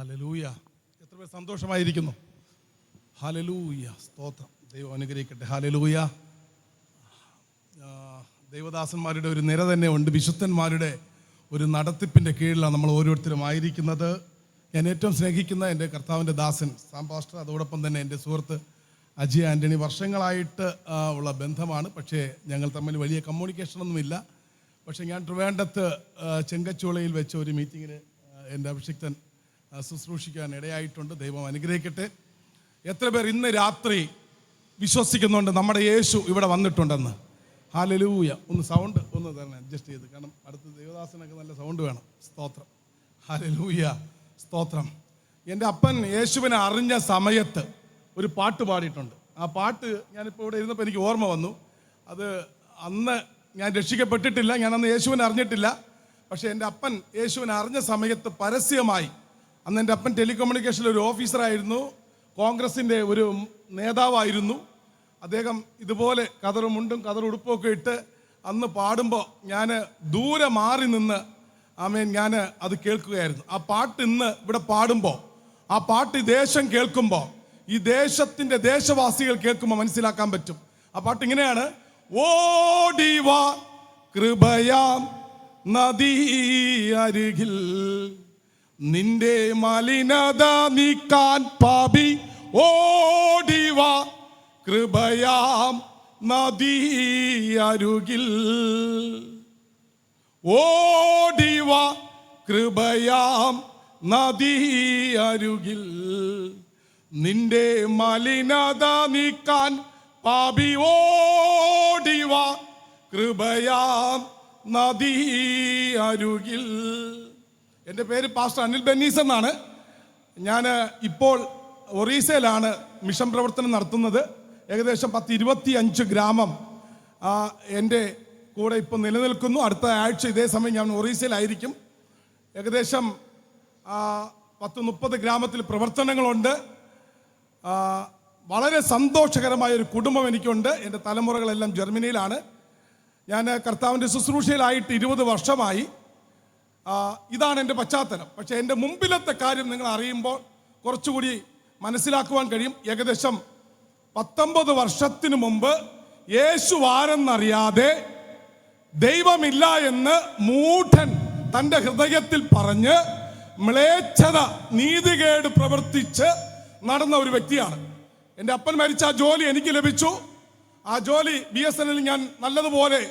ഹലലൂയ എത്ര പേർ സന്തോഷമായിരിക്കുന്നു? ഹലലൂയ സ്തോത്രം. ദൈവം അനുഗ്രഹിക്കട്ടെ. ഹലലൂയ ദൈവദാസന്മാരുടെ ഒരു നിര തന്നെ ഉണ്ട്. വിശുദ്ധന്മാരുടെ ഒരു നടത്തിപ്പിന്റെ കീഴിലാണ് നമ്മൾ ഓരോരുത്തരും ആയിരിക്കുന്നത്. ഞാൻ ഏറ്റവും സ്നേഹിക്കുന്ന എന്റെ കർത്താവിന്റെ ദാസൻ സാം പാസ്റ്റർ അതോടൊപ്പം തന്നെ എന്റെ സുഹൃത്ത് അജയ് ആന്റണി. വർഷങ്ങളായിട്ട് ഉള്ള ബന്ധമാണ്. പക്ഷേ ഞങ്ങൾ തമ്മിൽ വലിയ കമ്മ്യൂണിക്കേഷനൊന്നുമില്ല പക്ഷേ ഞാൻ ട്രിവാൻഡത്ത് ചെങ്കച്ചോളയിൽ വെച്ച ഒരു മീറ്റിങ്ങിന് എന്റെ അഭിഷിക്തൻ ശുശ്രൂഷിക്കാൻ ഇടയായിട്ടുണ്ട്. ദൈവം അനുഗ്രഹിക്കട്ടെ. എത്ര പേർ ഇന്ന് രാത്രി വിശ്വസിക്കുന്നുണ്ട് നമ്മുടെ യേശു ഇവിടെ വന്നിട്ടുണ്ടെന്ന്? ഹാലലൂയ ഒന്ന് സൗണ്ട് ഒന്ന് തന്നെ അഡ്ജസ്റ്റ് ചെയ്ത്. കാരണം അടുത്ത ദേവദാസനൊക്കെ നല്ല സൗണ്ട് വേണം. സ്തോത്രം. ഹാലലൂയ സ്തോത്രം. എന്റെ അപ്പൻ യേശുവിനെ അറിഞ്ഞ സമയത്ത് ഒരു പാട്ട് പാടിയിട്ടുണ്ട്. ആ പാട്ട് ഞാനിപ്പോൾ ഇവിടെ ഇരുന്നപ്പോൾ എനിക്ക് ഓർമ്മ വന്നു. അത് അന്ന് ഞാൻ രക്ഷിക്കപ്പെട്ടിട്ടില്ല. ഞാൻ അന്ന് യേശുവിനെ അറിഞ്ഞിട്ടില്ല. പക്ഷേ എന്റെ അപ്പൻ യേശുവിനെ അറിഞ്ഞ സമയത്ത് പരസ്യമായി അന്ന് എന്റെ അപ്പൻ ടെലികമ്മ്യൂണിക്കേഷനിൽ ഒരു ഓഫീസറായിരുന്നു. കോൺഗ്രസിന്റെ ഒരു നേതാവായിരുന്നു. അദ്ദേഹം ഇതുപോലെ കതറും മുണ്ടും കതറും ഉടുപ്പൊക്കെ ഇട്ട് അന്ന് പാടുമ്പോൾ ഞാൻ ദൂരെ മാറി നിന്ന് ആമേൻ ഞാൻ അത് കേൾക്കുകയായിരുന്നു. ആ പാട്ട് ഇന്ന് ഇവിടെ പാടുമ്പോൾ ആ പാട്ട് ദേശം കേൾക്കുമ്പോൾ ഈ ദേശത്തിന്റെ ദേശവാസികൾ കേൾക്കുമ്പോൾ മനസ്സിലാക്കാൻ പറ്റും. ആ പാട്ട് ഇങ്ങനെയാണ്. ഓടിവാ കൃപയാം നദീ അരികിൽ. നിന്റെ മലിനത നീക്കാൻ പാപി ഓടിവ. കൃപയാം നദീ അരുകിൽ. ഓടിവ. കൃപയാം നദീ അരുകിൽ. നിന്റെ മലിനത നീക്കാൻ പാപി ഓടിവ. കൃപയാം നദീ അരുകിൽ. എന്റെ പേര് പാസ്റ്റർ അനിൽ ബെന്നീസ് എന്നാണ്. ഞാൻ ഇപ്പോൾ ഒറീസയിലാണ് മിഷൻ പ്രവർത്തനം നടത്തുന്നത്. ഏകദേശം പത്ത് ഇരുപത്തി അഞ്ച് ഗ്രാമം എന്റെ കൂടെ ഇപ്പോൾ നിലനിൽക്കുന്നു. അടുത്ത ആഴ്ച ഇതേ സമയം ഞാൻ ഒറീസയിലായിരിക്കും. ഏകദേശം പത്ത് മുപ്പത് ഗ്രാമത്തിൽ പ്രവർത്തനങ്ങളുണ്ട്. വളരെ സന്തോഷകരമായ ഒരു കുടുംബം എനിക്കുണ്ട്. എന്റെ തലമുറകളെല്ലാം ജർമ്മനിയിലാണ്. ഞാൻ കർത്താവിന്റെ ശുശ്രൂഷയിലായിട്ട് ഇരുപത് വർഷമായി. ഇതാണ് എന്റെ പശ്ചാത്തലം. പക്ഷേ എന്റെ മുമ്പിലത്തെ കാര്യം നിങ്ങൾ അറിയുമ്പോൾ കുറച്ചുകൂടി മനസ്സിലാക്കുവാൻ കഴിയും. ഏകദേശം പത്തൊമ്പത് വർഷത്തിന് മുമ്പ് യേശു ആരെന്നറിയാതെ ദൈവമില്ല എന്ന് മൂഢൻ തന്റെ ഹൃദയത്തിൽ പറഞ്ഞ് മ്ലേച്ഛത നീതികേട് പ്രവർത്തിച്ച് നടന്ന ഒരു വ്യക്തിയാണ്. എന്റെ അപ്പൻ മരിച്ച ആ ജോലി എനിക്ക് ലഭിച്ചു. ആ ജോലി ബി എസ് എൻ ഞാൻ നല്ലതുപോലെ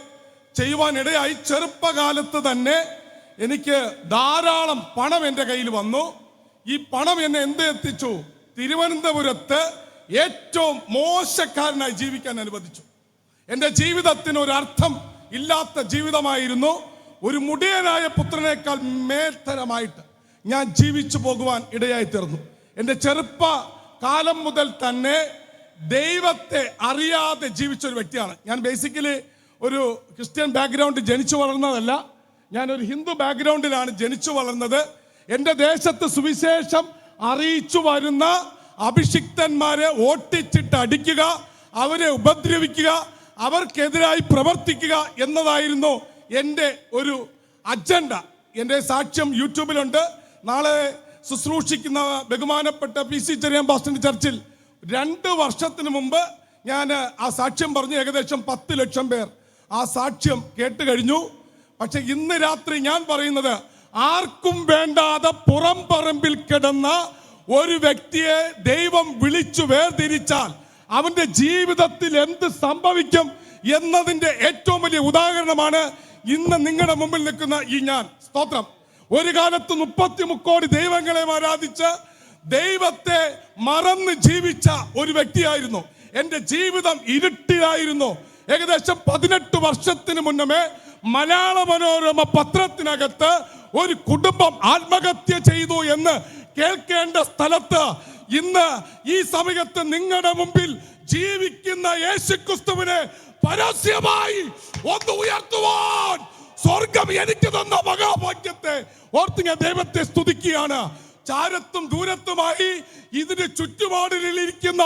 ചെയ്യുവാനിടയായി. ചെറുപ്പകാലത്ത് തന്നെ എനിക്ക് ധാരാളം പണം എന്റെ കയ്യിൽ വന്നു. ഈ പണം എന്നെ എന്ത് എത്തിച്ചു? തിരുവനന്തപുരത്ത് ഏറ്റവും മോശക്കാരനായി ജീവിക്കാൻ അനുവദിച്ചു. എന്റെ ജീവിതത്തിന് ഒരു അർത്ഥം ഇല്ലാത്ത ജീവിതമായിരുന്നു. ഒരു മുടിയനായ പുത്രനേക്കാൾ മേൽത്തരമായിട്ട് ഞാൻ ജീവിച്ചു പോകുവാൻ ഇടയായി തീർന്നു. എന്റെ ചെറുപ്പ കാലം മുതൽ തന്നെ ദൈവത്തെ അറിയാതെ ജീവിച്ച ഒരു വ്യക്തിയാണ്. ഞാൻ ബേസിക്കലി ഒരു ക്രിസ്ത്യൻ ബാക്ക്ഗ്രൗണ്ട് ജനിച്ചു വളർന്നതല്ല. ഞാൻ ഒരു ഹിന്ദു ബാക്ക്ഗ്രൗണ്ടിലാണ് ജനിച്ചു വളർന്നത്. എന്റെ ദേശത്ത് സുവിശേഷം അറിയിച്ചു വരുന്ന അഭിഷിക്തന്മാരെ ഓട്ടിച്ചിട്ട് അടിക്കുക അവരെ ഉപദ്രവിക്കുക അവർക്കെതിരായി പ്രവർത്തിക്കുക എന്നതായിരുന്നു എന്റെ ഒരു അജണ്ട എന്റെ സാക്ഷ്യം യൂട്യൂബിലുണ്ട്. നാളെ ശുശ്രൂഷിക്കുന്ന ബഹുമാനപ്പെട്ട പി സി ബാസ്റ്റന്റെ ചർച്ചിൽ രണ്ട് വർഷത്തിന് മുമ്പ് ഞാൻ ആ സാക്ഷ്യം പറഞ്ഞു. ഏകദേശം പത്ത് ലക്ഷം പേർ ആ സാക്ഷ്യം കേട്ട് കഴിഞ്ഞു. പക്ഷെ ഇന്ന് രാത്രി ഞാൻ പറയുന്നത് ആർക്കും വേണ്ടാതെ പുറം പറമ്പിൽ കിടന്ന ഒരു വ്യക്തിയെ ദൈവം വിളിച്ചു വേർതിരിച്ചാൽ അവന്റെ ജീവിതത്തിൽ എന്ത് സംഭവിക്കും എന്നതിന്റെ ഏറ്റവും വലിയ ഉദാഹരണമാണ് ഇന്ന് നിങ്ങളുടെ മുമ്പിൽ നിൽക്കുന്ന ഈ ഞാൻ. സ്തോത്രം. ഒരു കാലത്ത് മുപ്പത്തി മുക്കോടി ദൈവങ്ങളെ ആരാധിച്ച് ദൈവത്തെ മറന്ന് ജീവിച്ച ഒരു വ്യക്തിയായിരുന്നു. എന്റെ ജീവിതം ഇരുട്ടിലായിരുന്നു. ഏകദേശം പതിനെട്ട് വർഷത്തിന് മുന്നമേ മലയാള മനോരമ പത്രത്തിനകത്ത് ഒരു കുടുംബം ആത്മഹത്യ ചെയ്തു എന്ന് കേൾക്കേണ്ട സ്ഥലത്ത് ഇന്ന് ഈ സമയത്ത് നിങ്ങളുടെ മുമ്പിൽ ജീവിക്കുന്ന യേശുക്രിസ്തുവിനെ പരസ്യമായി ഒന്ന് ഉയർത്തുവാൻ സ്വർഗം എനിക്ക് തന്ന മഹാഭാഗ്യത്തെ ഓർത്ത് ദൈവത്തെ സ്തുതിക്കുകയാണ്. ചാരത്തും ദൂരത്തുമായി ഇതിന് ചുറ്റുപാടിൽ ഇരിക്കുന്ന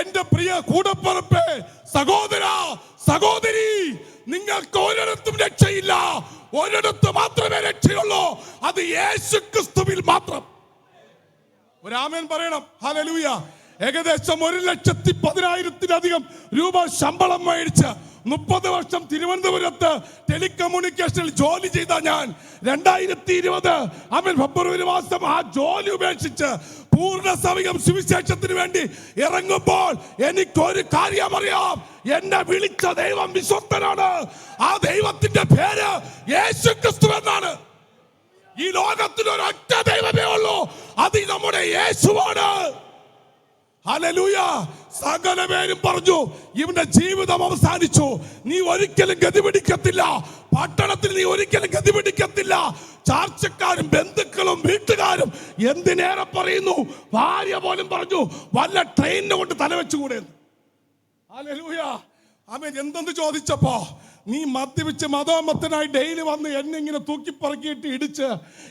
എന്റെ പ്രിയ കൂടപ്പറപ്പേ സഹോദര സഹോദരി നിങ്ങൾക്ക് ഒരിടത്തും രക്ഷയില്ല. ഒരിടത്ത് മാത്രമേ രക്ഷയുള്ളൂ. അത് യേശു ക്രിസ്തുവിൽ മാത്രം ഒരാമേൻ പറയണം. ഹലലൂയ ഏകദേശം ഒരു ലക്ഷത്തി പതിനായിരത്തിലധികം രൂപ ശമ്പളം മേടിച്ച് മുപ്പത് വർഷം തിരുവനന്തപുരത്ത് ടെലികമ്മ്യൂണിക്കേഷനിൽ ജോലി ചെയ്ത ഞാൻ രണ്ടായിരത്തി ഇരുപത് ഫെബ്രുവരി മാസം ആ ജോലി ഉപേക്ഷിച്ച് പൂർണ സമയം സുവിശേഷത്തിന് വേണ്ടി ഇറങ്ങുമ്പോൾ എനിക്കൊരു കാര്യം അറിയാം എന്നെ വിളിച്ച ദൈവം വിശ്വസ്തനാണ്. ആ ദൈവത്തിന്റെ പേര് യേശു ക്രിസ്തു എന്നാണ്. ഈ ലോകത്തിൽ ഒരൊറ്റ ദൈവമേ ഉള്ളൂ. അത് നമ്മുടെ യേശുവാണ്. പേരും പറഞ്ഞു ഇവന്റെ ജീവിതം അവസാനിച്ചു. നീ ഒരിക്കലും ഗതി പിടിക്കത്തില്ല. പട്ടണത്തിൽ നീ ഒരിക്കലും ഗതി പിടിക്കത്തില്ല. ചാർച്ചക്കാരും ബന്ധുക്കളും വീട്ടുകാരും എന്തിനേറെ പറയുന്നു? ഭാര്യ പോലും പറഞ്ഞു വല്ല ട്രെയിനിനെ കൊണ്ട് തലവെച്ചുകൂടെ അവൻ എന്തെന്ന് ചോദിച്ചപ്പോ നീ മദ്യപിച്ച് മതോമത്തനായി ഡെയിലി വന്ന് എന്നെ ഇങ്ങനെ തൂക്കിപ്പറക്കിയിട്ട് ഇടിച്ച്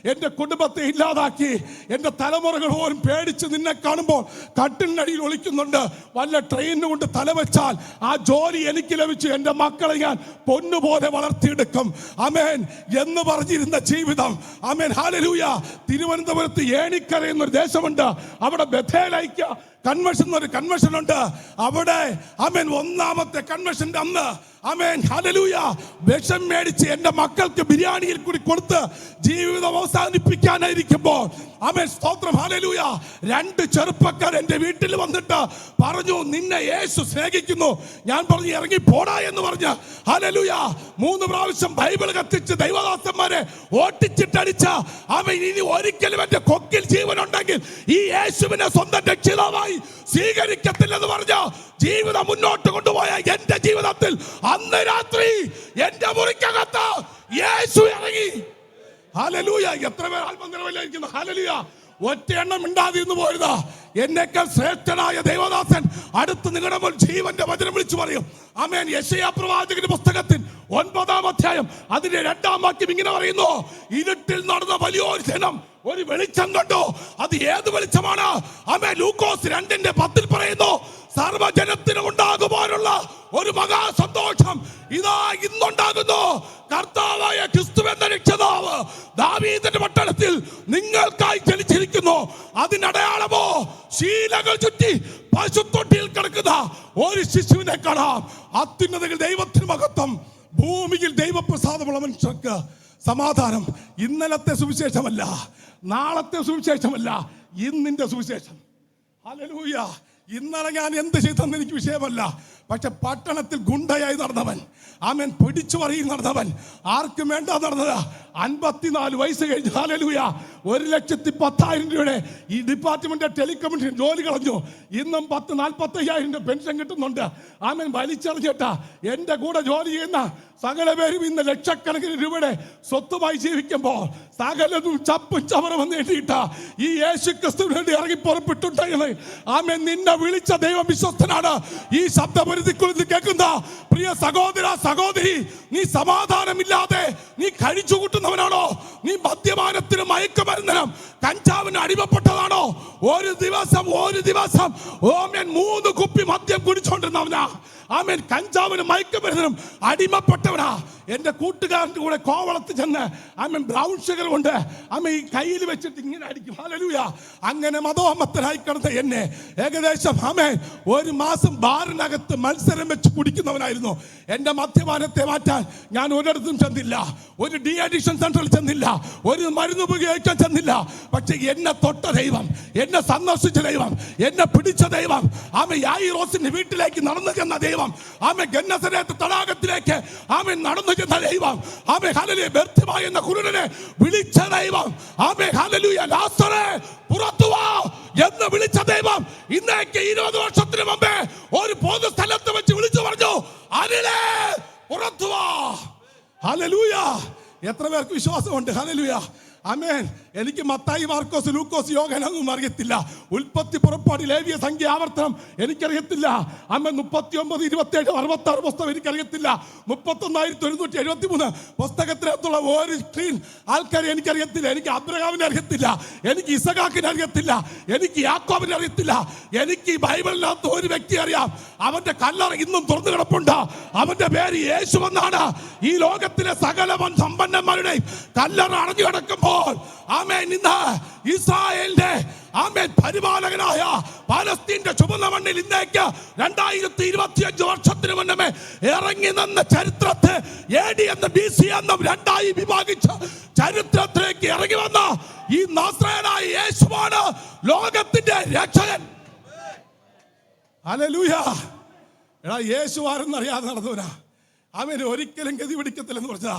എന്റെ കുടുംബത്തെ ഇല്ലാതാക്കി എന്റെ തലമുറകൾ പോലും പേടിച്ച് നിന്നെ കാണുമ്പോൾ കട്ടിലിനടിയിൽ ഒളിക്കുന്നുണ്ട്. വല്ല ട്രെയിനിന് കൊണ്ട് തലവെച്ചാൽ ആ ജോലി എനിക്ക് ലഭിച്ചു എന്റെ മക്കളെ ഞാൻ പൊന്നുപോലെ വളർത്തിയെടുക്കും. അമേൻ എന്ന് പറഞ്ഞിരുന്ന ജീവിതം. അമേൻ ഹാലലൂയ തിരുവനന്തപുരത്ത് ഏണിക്കര എന്നൊരു ദേശമുണ്ട്. അവിടെ ബഥേലൈക്ക കൺവെൻഷൻ ഒരു കൺവെൻഷൻ ഉണ്ട്. അവിടെ അമേൻ ഒന്നാമത്തെ കൺവെൻഷന്റെ അന്ന്. അമേൻ ഹല്ലേലൂയ. വിഷം മേടിച്ച് എന്റെ മക്കൾക്ക് ബിരിയാണിയിൽ കൂടി കൊടുത്ത് ജീവിതം അവസാനിപ്പിക്കാനായിരിക്കുമ്പോൾ അമേ സ്തോത്രം ഹല്ലേലൂയ. രണ്ട് ചെറുപ്പക്കാർ എന്റെ വീട്ടിൽ വന്നിട്ട് പറഞ്ഞു നിന്നെ യേശു സ്നേഹിക്കുന്നു. ഞാൻ പറഞ്ഞു ഇറങ്ങി പോടാ എന്ന് പറഞ്ഞ്. ഹലലൂയ മൂന്ന് പ്രാവശ്യം ബൈബിൾ കത്തിച്ച് ദൈവദാസന്മാരെ ഓട്ടിച്ചിട്ടടിച്ച അവൻ ഇനി ഒരിക്കലും എന്റെ കൊക്കിൽ ജീവനുണ്ടെങ്കിൽ ഈ യേശുവിനെ സ്വന്തം രക്ഷിതാവായി സ്വീകരിക്കത്തില്ലെന്ന് പറഞ്ഞ ജീവിതം മുന്നോട്ട് കൊണ്ടുപോയ എന്റെ ജീവിതത്തിൽ അന്ന് രാത്രി എന്റെ മുറിക്കകത്ത് യേശു ഇറങ്ങി. ഹാലലൂയ എത്ര പേർ ആത്മനിറവിലായിരിക്കുന്നു ഹാലലൂയ ഒറ്റ എണ്ണം മിണ്ടാതെ പോയത് എന്നേക്കാൾ ശ്രേഷ്ഠനായ ദൈവദാസൻ അടുത്ത് നിങ്ങളുടെ മുൻ ജീവന്റെ വചനം വിളിച്ചു പറയും. അമേൻ യശയാ പ്രവാചകന്റെ പുസ്തകത്തിൽ ഒൻപതാം അധ്യായം അതിന്റെ രണ്ടാം വാക്യം ഇങ്ങനെ പറയുന്നു. ഇരുട്ടിൽ നടന്ന വലിയൊരു ജനം ഒരു വെളിച്ചം കണ്ടു. അത് ഏത് വെളിച്ചമാണ്? അമേ ലൂക്കോസ് രണ്ടിന്റെ പത്തിൽ പറയുന്നു സർവജനത്തിനും ഉണ്ടാകുവാനുള്ള ഒരു മഹാ സന്തോഷം ഇതാ ഇന്നുണ്ടാകുന്നു. കർത്താവായ ക്രിസ്തു എന്ന രക്ഷിതാവ് ദാവീദിന്റെ പട്ടണത്തിൽ നിങ്ങൾക്കായി ജനിച്ചിരിക്കുന്നു. അതിനടയാളമോ? ശീലകൾ ചുറ്റി പശുത്തൊട്ടിയിൽ കിടക്കുന്ന ഒരു ശിശുവിനെ കാണാം. അത്യുന്നതകൾ ദൈവത്തിന് മഹത്വം. ഭൂമിയിൽ ദൈവപ്രസാദമുള്ള മനുഷ്യർക്ക് സമാധാനം. ഇന്നലത്തെ സുവിശേഷമല്ല നാളത്തെ സുവിശേഷമല്ല ഇന്നിന്റെ സുവിശേഷം. ഹല്ലേലൂയ. ഇന്നലെ ഞാൻ എന്ത് ചെയ്തെന്ന് എനിക്ക് വിഷയമല്ല. പക്ഷെ പട്ടണത്തിൽ ഗുണ്ടയായി നടന്നവൻ. ആമൻ പിടിച്ചു പറയിൽ നടന്നവൻ. ആർക്കും വേണ്ട നടന്നത്. അൻപത്തിനാല് വയസ്സ് കഴിഞ്ഞ്. ഹാലലൂയ ഒരു ലക്ഷത്തി പത്തായിരം രൂപയുടെ ഈ ഡിപ്പാർട്ട്മെന്റ് ടെലികമ്മ്യൂണിക്കേഷൻ ജോലി കളഞ്ഞു. ഇന്നും പത്ത് നാൽപ്പത്തി അയ്യായിരം രൂപ പെൻഷൻ കിട്ടുന്നുണ്ട്. ആമൻ വലിച്ചെറിഞ്ഞിട്ട. എന്റെ കൂടെ ജോലി ചെയ്യുന്ന സകല പേരും ഇന്ന് ലക്ഷക്കണക്കിന് രൂപയുടെ സ്വത്തുമായി ജീവിക്കുമ്പോൾ സകലതും ചപ്പും ചവറും എഴുതിയിട്ട ഈ യേശു ക്രിസ്തുവിന് വേണ്ടി ഇറങ്ങി പുറപ്പെട്ടുണ്ടെങ്കിൽ ആമൻ നിന്നെ വിളിച്ച ദൈവം വിശ്വസ്തനാണ് ഈ ശബ്ദപരിധിക്കുള്ളിൽ കേൾക്കുന്ന പ്രിയ സഹോദര സഹോദരി നീ സമാധാനമില്ലാതെ നീ കഴിച്ചു കൂട്ടുന്നവനാണോ? നീ മദ്യപാനത്തിന് മയക്കുമരുന്നിനും കഞ്ചാവിന് അടിമപ്പെട്ടതാണോ? ഒരു ദിവസം ഒരു ദിവസം ഓമൻ മൂന്ന് കുപ്പി മദ്യം കുടിച്ചോണ്ടിരുന്നവനാ. ആമേൻ. കഞ്ചാവിനും മയക്കുമരുന്നിനും അടിമപ്പെട്ടവനാ. എന്റെ കൂട്ടുകാരന്റെ കൂടെ കോവളത്ത് ചെന്ന് ആമൻ ബ്രൗൺ ഷുഗർ കൊണ്ട് ആമ ഈ കയ്യിൽ വെച്ചിട്ട് ഇങ്ങനെ അടിക്കും. ഹല്ലേലൂയ അങ്ങനെ മതോമത്തനായി കിടന്ന എന്നെ ഏകദേശം ആമേ ഒരു മാസം ബാറിനകത്ത് മത്സരം വെച്ച് കുടിക്കുന്നവനായിരുന്നു. എന്റെ മദ്യപാനത്തെ മാറ്റാൻ ഞാൻ ഒരിടത്തും ചെന്നില്ല. ഒരു ഡി അഡിക്ഷൻ സെന്ററിൽ ചെന്നില്ല. ഒരു മരുന്ന് ഉപയോഗിക്കാൻ ചെന്നില്ല. പക്ഷേ എന്നെ തൊട്ട ദൈവം എന്നെ സന്ദർശിച്ച ദൈവം എന്നെ പിടിച്ച ദൈവം ആമ യായി റോസിന്റെ വീട്ടിലേക്ക് നടന്നു ചെന്ന ദൈവം ആമ ഗന്നസരേത്ത് തടാകത്തിലേക്ക് ആമെ നടന്നു ചെന്ന ദൈവം ആമെ ഹലലിയ വ്യർത്ഥമായ എന്ന കുരുടനെ വിളിച്ച ദൈവം ആമെ ഹലലുയ ലാസറെ പുറത്തു വാ എന്ന് വിളിച്ച ദൈവം ഇന്നേക്ക് ഇരുപത് വർഷത്തിന് മുമ്പേ ഒരു പൊതു സ്ഥലത്ത് വെച്ച് വിളിച്ചു പറഞ്ഞു അനിലേ പുറത്തു വാ. ഹല്ലേലൂയ. എത്ര പേർക്ക് വിശ്വാസമുണ്ട് ഹല്ലേലൂയ. അമേൻ എനിക്ക് മത്തായി മാർക്കോസ് ലൂക്കോസ് യോഗനൊന്നും അറിയത്തില്ല. ഉൽപ്പത്തി പുറപ്പാട് ലേവിയ സംഖ്യ ആവർത്തനം എനിക്കറിയത്തില്ല. അമ്മ മുപ്പത്തി ഒമ്പത് ഇരുപത്തി ഏഴ് അറുപത്തി ആറ് പുസ്തകം എനിക്കറിയത്തില്ല. മുപ്പത്തൊന്നായിരത്തി ഒരുന്നൂറ്റി എഴുപത്തി മൂന്ന് പുസ്തകത്തിനകത്തുള്ള ഒരു സ്ക്രീൻ ആൾക്കാരെ എനിക്കറിയത്തില്ല. എനിക്ക് അബ്രഹാമിനെ അറിയത്തില്ല. എനിക്ക് ഇസഖാക്കിനെ അറിയത്തില്ല. എനിക്ക് യാക്കോബിനെ അറിയത്തില്ല. എനിക്ക് ബൈബിളിനകത്ത് ഒരു വ്യക്തി അറിയാം. അവന്റെ കല്ലറ ഇന്നും തുറന്നു കിടപ്പുണ്ട്. അവന്റെ പേര് യേശു എന്നാണ്. ഈ ലോകത്തിലെ സകല സമ്പന്നന്മാരുടെ സമ്പന്നന്മാരുടെയും കല്ലറ അടഞ്ഞു കിടക്കുമ്പോൾ ആമേൻ ആമേൻ ഇന്ന് ഇസ്രായേലിന്റെ ആമേൻ പരിപാലകനായ പാലസ്തീന്റെ ചുമന്ന മണ്ണിൽ ഇന്നേക്ക് രണ്ടായിരത്തി ഇരുപത്തി അഞ്ച് വർഷത്തിന് മുന്നമേ ഇറങ്ങി നിന്ന ചരിത്രത്തെ എ ഡി എന്ന ബി സി എന്നും രണ്ടായി വിഭാഗിച്ച ചരിത്രത്തിലേക്ക് ഇറങ്ങി വന്ന ഈ നാസ്രയനായ യേശുവാണ് ലോകത്തിന്റെ രക്ഷകൻ. അലലൂയ എടാ യേശു ആരെന്നറിയാതെ നടന്നവനാ. അവൻ ഒരിക്കലും ഗതി പിടിക്കത്തില്ലെന്ന് പറഞ്ഞതാ.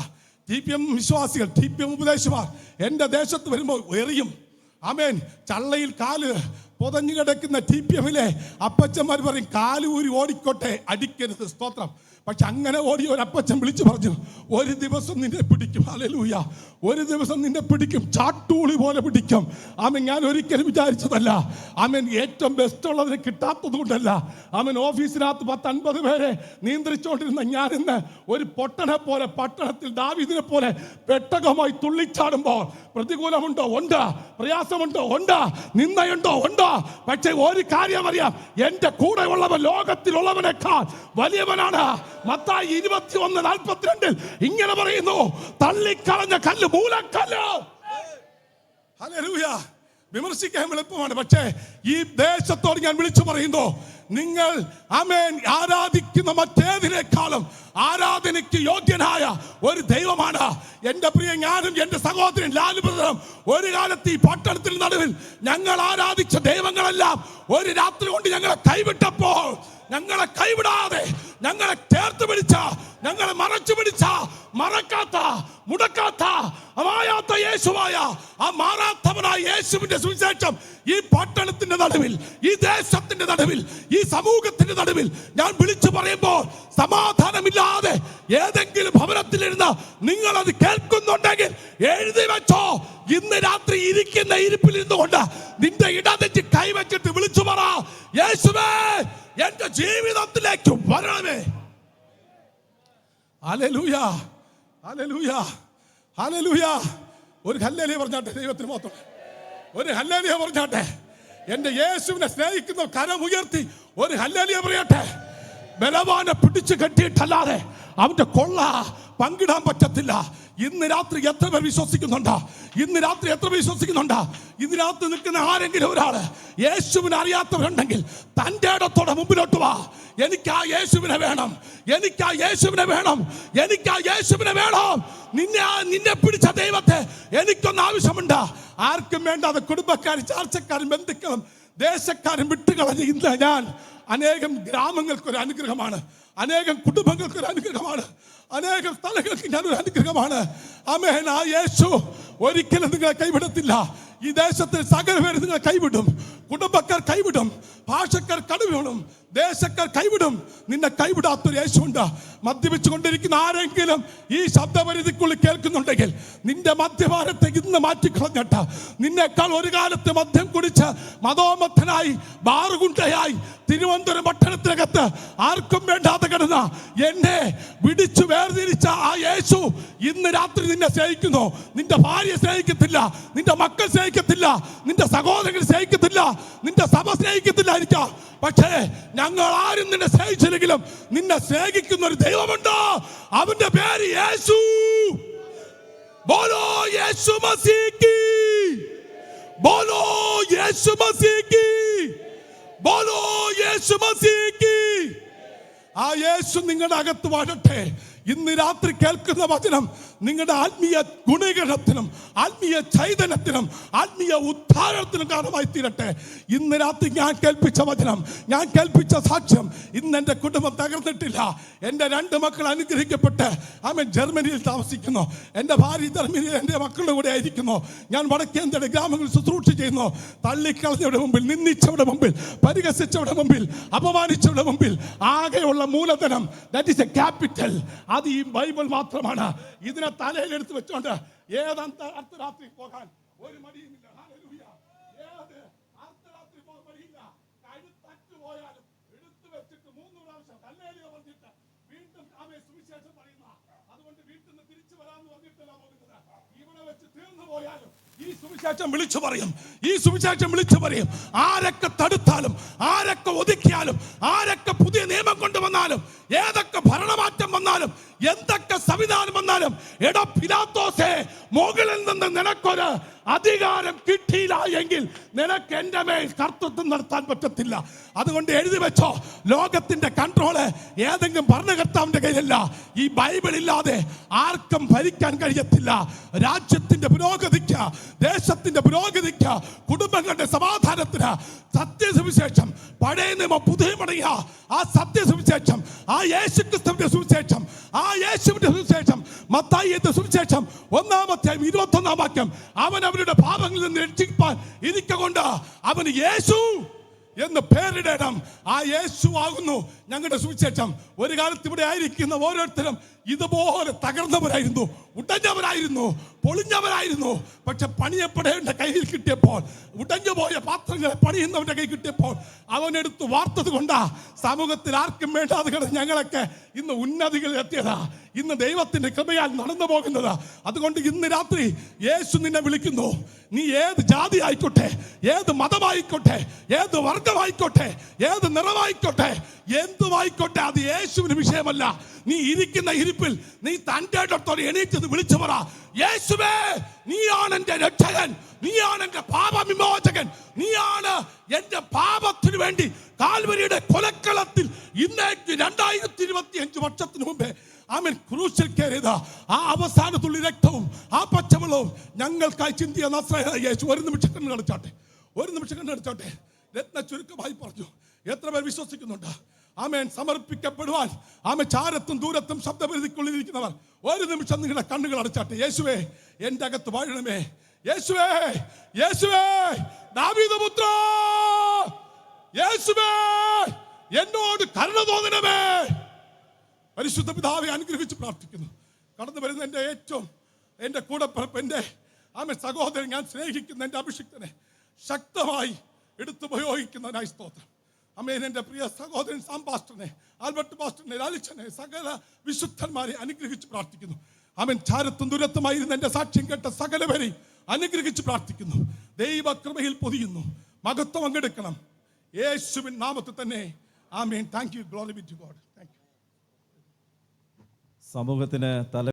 ടി പി എം വിശ്വാസികൾ ടി പി എം ഉപദേശമാർ എന്റെ ദേശത്ത് വരുമ്പോൾ എറിയും. അമേൻ ചള്ളയിൽ കാൽ പൊതഞ്ഞു കിടക്കുന്ന ടി പി എമ്മിലെ അപ്പച്ചന്മാർ പറയും കാൽ ഊരി ഓടിക്കോട്ടെ അടിക്കരുത് സ്തോത്രം. പക്ഷെ അങ്ങനെ ഓടി ഒരു അപ്പച്ചൻ വിളിച്ചു പറഞ്ഞു ഒരു ദിവസം നിന്നെ പിടിക്കും. അലലൂയ ഒരു ദിവസം നിന്നെ പിടിക്കും. ചാട്ടൂളി പോലെ പിടിക്കും. ആമൻ ഞാൻ ഒരിക്കലും വിചാരിച്ചതല്ല. ആമൻ ഏറ്റവും ബെസ്റ്റ് ഉള്ളതിന് കിട്ടാത്തത് കൊണ്ടല്ല. ആമൻ ഓഫീസിനകത്ത് പത്ത് അൻപത് പേരെ നിയന്ത്രിച്ചുകൊണ്ടിരുന്ന ഞാൻ ഇന്ന് ഒരു പൊട്ടനെ പോലെ പട്ടണത്തിൽ ദാവിദിനെ പോലെ പെട്ടകമായി തുള്ളിച്ചാടുമ്പോൾ പ്രതികൂലമുണ്ടോ? ഉണ്ട്. പ്രയാസമുണ്ടോ? ഉണ്ട്. നിന്നയുണ്ടോ ഉണ്ട്. പക്ഷേ ഒരു കാര്യം അറിയാം എന്റെ കൂടെ ഉള്ളവൻ ലോകത്തിലുള്ളവനേക്കാൾ വലിയവനാണ്. മത്തായി ഇരുപത്തി ഒന്ന് നാൽപ്പത്തിരണ്ടിൽ ഇങ്ങനെ പറയുന്നു തള്ളിക്കളഞ്ഞ കല്ല് മൂലക്കല്ല്. വിമർശിക്കാൻ എളുപ്പമാണ് പക്ഷേ ഈ ദേശത്തോട് ഞാൻ വിളിച്ചു പറയുന്നു നിങ്ങൾ അമേൻ ആരാധിക്കുന്ന മറ്റേതിനേക്കാളും ആരാധനയ്ക്ക് യോഗ്യനായ ഒരു ദൈവമാണ്. എന്റെ പ്രിയ ഞാനും എന്റെ സഹോദരൻ ലാലുബ്രദറും ഒരു കാലത്ത് ഈ പട്ടണത്തിന് നടുവിൽ ഞങ്ങൾ ആരാധിച്ച ദൈവങ്ങളെല്ലാം ഒരു രാത്രി കൊണ്ട് ഞങ്ങളെ കൈവിട്ടപ്പോൾ ഞങ്ങളെ കൈവിടാതെ ഞങ്ങളെ ചേർത്ത് പിടിച്ച ഞങ്ങളെ മറച്ചു പിടിച്ച മറക്കാത്ത മുടക്കാത്ത അമായാത്ത യേശുവായ ആ മാറാത്തവനായ യേശുവിന്റെ സുവിശേഷം ഈ പട്ടണത്തിന്റെ നടുവിൽ ഈ ദേശത്തിന്റെ നടുവിൽ ഈ സമൂഹത്തിന്റെ നടുവിൽ ഞാൻ വിളിച്ചു പറയുമ്പോൾ സമാധാനമില്ലാതെ ഏതെങ്കിലും ഭവനത്തിലിരുന്ന് നിങ്ങൾ അത് കേൾക്കുന്നുണ്ടെങ്കിൽ എഴുതി വെച്ചോ. ഇന്ന് രാത്രി ഇരിക്കുന്ന ഇരിപ്പിൽ ഇരുന്നുകൊണ്ട് നിന്റെ ഇടതെച്ച് കൈവച്ചിട്ട് വിളിച്ചു പറ. യേശുവേ എന്റെ ജീവിതത്തിലേക്ക് വരണമേ. ഹല്ലേലൂയ. ഹല്ലേലൂയ. ഹല്ലേലൂയ. ഒരു ഹല്ലേലൂയ പറഞ്ഞാട്ടെ ദൈവത്തിന് മാത്രം ഒരു ഹല്ലേലിയ പറഞ്ഞാട്ടെ. എന്റെ യേശുവിനെ സ്നേഹിക്കുന്ന കരം ഉയർത്തി ഒരു ഹല്ലേലിയ പറയട്ടെ. ബലവാനെ പിടിച്ചു കെട്ടിയിട്ടല്ലാതെ അവന്റെ കൊള്ള പങ്കിടാൻ പറ്റത്തില്ല. ഇന്ന് രാത്രി എത്ര പേർ വിശ്വസിക്കുന്നുണ്ട്? ഇന്ന് രാത്രി എത്ര പേർ വിശ്വസിക്കുന്നുണ്ട്? രാത്രി നിൽക്കുന്ന ആരെങ്കിലും ഒരാൾ യേശുവിനെ അറിയാത്തവരുണ്ടെങ്കിൽ തന്റെ ഇടത്തോടെ മുമ്പിലോട്ട് വാ. എനിക്ക് ആ യേശുവിനെ വേണം. എനിക്ക് ആ യേശുവിനെ വേണം. എനിക്ക് ആ യേശുവിനെ വേണം. നിന്നെ നിന്നെ പിടിച്ച ദൈവത്തെ എനിക്കൊന്ന് ആവശ്യമുണ്ട്. ആർക്കും വേണ്ട വേണ്ടാതെ കുടുംബക്കാരും ചാർച്ചക്കാരും ബന്ധുക്കളും ദേശക്കാരും വിട്ടുകളഞ്ഞ് ഇന്ന് ഞാൻ അനേകം ഗ്രാമങ്ങൾക്കൊരു അനുഗ്രഹമാണ്. അനേകം കുടുംബങ്ങൾക്കൊരു അനുഗ്രഹമാണ്. അനേകം സ്ഥലങ്ങൾക്ക് ഞാനൊരു അനുഗ്രഹമാണ്. അമേൻ ആ യേശു ഒരിക്കലും നിങ്ങളെ കൈവിടത്തില്ല. ഈ ദേശത്തിൽ സകല പേര് നിങ്ങളെ കൈവിടും. കുടുംബക്കാർ കൈവിടും. ഭാഷക്കാർ കടുവിടും ദേശക്കാർ കൈവിടും. നിന്നെ കൈവിടാത്തൊരു യേശുണ്ട് മദ്യപിച്ചു കൊണ്ടിരിക്കുന്ന ആരെങ്കിലും ഈ ശബ്ദപരിധിക്കുള്ളിൽ കേൾക്കുന്നുണ്ടെങ്കിൽ നിന്റെ മദ്യഭാരത്തെ ഇന്ന് മാറ്റിക്കളഞ്ഞിട്ട്. നിന്നേക്കാൾ ഒരു കാലത്ത് മദ്യം കുടിച്ച് മതോമത്തനായി ബാറുകുണ്ടയായി തിരുവനന്തപുരം പട്ടണത്തിനകത്ത് ആർക്കും വേണ്ടാതെ കിടന്ന എന്നെ വിടിച്ചു വേർതിരിച്ച ആ യേശു ഇന്ന് രാത്രി നിന്നെ സ്നേഹിക്കുന്നു. നിന്റെ ഭാര്യ സ്നേഹിക്കത്തില്ല നിന്റെ മക്കൾ സ്നേഹിക്കത്തില്ല നിന്റെ സഹോദരങ്ങൾ സ്നേഹിക്കത്തില്ല നിന്റെ സഭ സ്നേഹിക്കത്തില്ലായിരിക്കാം പക്ഷേ ഞങ്ങൾ ആരും നിന്നെ സ്നേഹിച്ചില്ലെങ്കിലും നിന്നെ സ്നേഹിക്കുന്ന ഒരു ദൈവമുണ്ടോ? അവന്റെ പേര് യേശു. ബോലോ യേശു മസീക്കി ബോലോ യേശു മസീക്കി ബോലോ യേശു മസീക്കി ആ യേശു നിങ്ങളുടെ അകത്ത് വാഴട്ടെ ഇന്ന് രാത്രി കേൾക്കുന്ന വചനം നിങ്ങളുടെ ആത്മീയ ഗുണീകരണത്തിനും ആത്മീയ ചൈതന്യത്തിനും ആത്മീയ ഉദ്ധാരണത്തിനും കാരണമായി തീരട്ടെ. ഇന്ന് രാത്രി ഞാൻ കേൾപ്പിച്ച വചനം ഞാൻ കേൾപ്പിച്ച സാക്ഷ്യം ഇന്ന് എന്റെ കുടുംബം തകർന്നിട്ടില്ല. എന്റെ രണ്ട് മക്കൾ അനുഗ്രഹിക്കപ്പെട്ട് ആമേൻ ജർമ്മനിയിൽ താമസിക്കുന്നു. എന്റെ ഭാര്യ ജർമ്മനിയിൽ എന്റെ മക്കളുടെ കൂടെ ആയിരിക്കുന്നു. ഞാൻ വടക്കേന്ത്യയുടെ ഗ്രാമങ്ങളിൽ ശുശ്രൂഷ ചെയ്യുന്നു. തള്ളിക്കളഞ്ഞവരുടെ മുമ്പിൽ നിന്ദിച്ചവരുടെ മുമ്പിൽ പരിഹസിച്ചവരുടെ മുമ്പിൽ അപമാനിച്ചവരുടെ മുമ്പിൽ ആകെയുള്ള മൂലധനം ദാറ്റ് ഇസ് എ ക്യാപിറ്റൽ അത് ഈ ബൈബിൾ മാത്രമാണ്. ഇതിനെ തലയിൽ എടുത്ത് വെച്ചോണ്ട് ഏത് അർദ്ധരാത്രി പോകാൻ ഒരു മടിയുമില്ല. ഏത് അർദ്ധരാത്രി മടിയില്ല. വീണ്ടും സുവിശേഷം അതുകൊണ്ട് വെച്ച് തീർന്നു പോയാലും ഈ സുവിശേഷം വിളിച്ചു പറയും. ഈ സുവിശേഷം വിളിച്ചു പറയും. ആരൊക്കെ തടുത്താലും ആരൊക്കെ ഒതുക്കിയാലും ആരൊക്കെ പുതിയ നിയമം കൊണ്ടുവന്നാലും ഏതൊക്കെ ഭരണമാറ്റം വന്നാലും എന്തൊക്കെ സംവിധാനം വന്നാലും എടോ പിലാത്തോസേ മുകളിൽ നിന്ന് നിനക്കൊരു അധികാരം കിട്ടിയില്ല എങ്കിൽ നിനക്ക് എന്റെ മേൽ കർത്തൃത്വം നടത്താൻ പറ്റത്തില്ല. അതുകൊണ്ട് എഴുതി വെച്ചോ ലോകത്തിന്റെ കൺട്രോൾ ഏതെങ്കിലും ഭരണകർത്താവിന്റെ കയ്യിലല്ല. ഈ ബൈബിൾ ഇല്ലാതെ ആർക്കും ഭരിക്കാൻ കഴിയത്തില്ല. രാജ്യത്തിന്റെ പുരോഗതിക്ക് ദേശത്തിന്റെ പുരോഗതിക്ക് കുടുംബങ്ങളുടെ സമാധാനത്തിന് സത്യസുവിശേഷം പഴയ നിയമ പുതിയ മടങ്ങിയ ആ സത്യസുവിശേഷം ആ യേശുക്രിസ്തുവിന്റെ സുവിശേഷം ആ യേശുവിന്റെ സുവിശേഷം മത്തായിയുടെ സുവിശേഷം ഒന്നാമത്തെ ഇരുപത്തൊന്നാം വാക്യം അവൻ അവരുടെ പാപങ്ങളിൽ നിന്ന് രക്ഷിപ്പാൻ ഇരിക്കൊണ്ട് അവന് യേശു എന്ന് പേരിടണം. ആ യേശു ആകുന്നു ഞങ്ങളുടെ സുവിശേഷം. ഒരു കാലത്ത് ഇവിടെ ആയിരിക്കുന്ന ഓരോരുത്തരും ഇതുപോലെ തകർന്നവരായിരുന്നു ഉടഞ്ഞവരായിരുന്നു പൊളിഞ്ഞവരായിരുന്നു. പക്ഷെ പണിയപ്പെടേണ്ട കയ്യിൽ കിട്ടിയപ്പോൾ ഉടഞ്ഞു പോയ പാത്രങ്ങളെ പണിയുന്നവന്റെ കൈ കിട്ടിയപ്പോൾ അവനെടുത്ത് വാർത്തത് കൊണ്ടാ സമൂഹത്തിൽ ആർക്കും വേണ്ടാതെ കിടന്ന് ഞങ്ങളൊക്കെ ഇന്ന് ഉന്നതികളിൽ എത്തിയതാ. ഇന്ന് ദൈവത്തിന്റെ കൃപയാൽ നടന്നു പോകുന്നത്. അതുകൊണ്ട് ഇന്ന് രാത്രി യേശു നിന്നെ വിളിക്കുന്നു. നീ ഏത് ജാതി ആയിക്കോട്ടെ ഏത് മതമായിക്കോട്ടെ ഏത് വർഗമായിക്കോട്ടെ ഏത് നിറമായിക്കോട്ടെ എന്തുമായിക്കോട്ടെ അത് യേശുവിന് വിഷയമല്ല. നീ ഇരിക്കുന്ന ഇരിപ്പിൽ നീ തന്റെ ഇടത്തോടെ എണീറ്റത് വിളിച്ചു പറ യേശുവേ നീയാണ് എന്റെ രക്ഷകൻ നീയാണ് എന്റെ പാപവിമോചകൻ നീയാണ് എന്റെ പാപത്തിന് വേണ്ടി കാൽവരിയുടെ കൊലക്കളത്തിൽ ഇന്നേക്ക് രണ്ടായിരത്തി ഇരുപത്തി അഞ്ച് വർഷത്തിന് മുമ്പേ ആമൻ ക്രൂശിൽ കയറിയത്. ആ അവസാന തുള്ളി രക്തവും ആ പച്ചവെള്ളവും ഞങ്ങൾക്കായി ചിന്തിയ നസ്രായ യേശു ഒരു നിമിഷം കണ്ണ് കളിച്ചാട്ടെ ഒരു നിമിഷം കണ്ണ് കളിച്ചാട്ടെ രത്ന ചുരുക്കമായി പറഞ്ഞു. എത്ര പേർ വിശ്വസിക്കുന്നുണ്ട്? ആമേൻ സമർപ്പിക്കപ്പെടുവാൻ. ആമ ചാരത്തും ദൂരത്തും ശബ്ദപരിധിക്കുള്ളിലിരിക്കുന്നവർ ഒരു നിമിഷം നിങ്ങളുടെ കണ്ണുകൾ അടച്ചാട്ടെ. യേശുവേ എന്റെ അകത്ത് വാഴണമേ. യേശുവേ യേശുവേ ദാവീദപുത്ര യേശുവേ എന്നോട് കരുണ തോന്നണമേ. പരിശുദ്ധ പിതാവെ അനുഗ്രഹിച്ച് പ്രാർത്ഥിക്കുന്നു. കടന്നു വരുന്ന എന്റെ ഏറ്റവും എന്റെ കൂടപ്പിറപ്പ് എന്റെ ആമെ സഹോദരൻ ഞാൻ സ്നേഹിക്കുന്ന എന്റെ അഭിഷിക്തനെ ശക്തമായി എടുത്തുപയോഗിക്കുന്നതിനായി സ്തോത്രം. അമ്മേൻ എന്റെ പ്രിയ സഹോദരൻ സാം പാസ്റ്ററിനെ ആൽബർട്ട് പാസ്റ്ററിനെ ലാലിച്ചനെ സകല വിശുദ്ധന്മാരെ അനുഗ്രഹിച്ച് പ്രാർത്ഥിക്കുന്നു. അവൻ ചാരത്തും ദുരത്തുമായിരുന്ന എന്റെ സാക്ഷ്യം കേട്ട സകലവരെയും അനുഗ്രഹിച്ച് പ്രാർത്ഥിക്കുന്നു. ദൈവകൃപയിൽ പൊതിയുന്നു. മഹത്വം പങ്കെടുക്കണം. യേശുവിൻ നാമത്തിൽ തന്നെ. ആമേൻ. Thank you glory be God thank you സമൂഹത്തിന് തല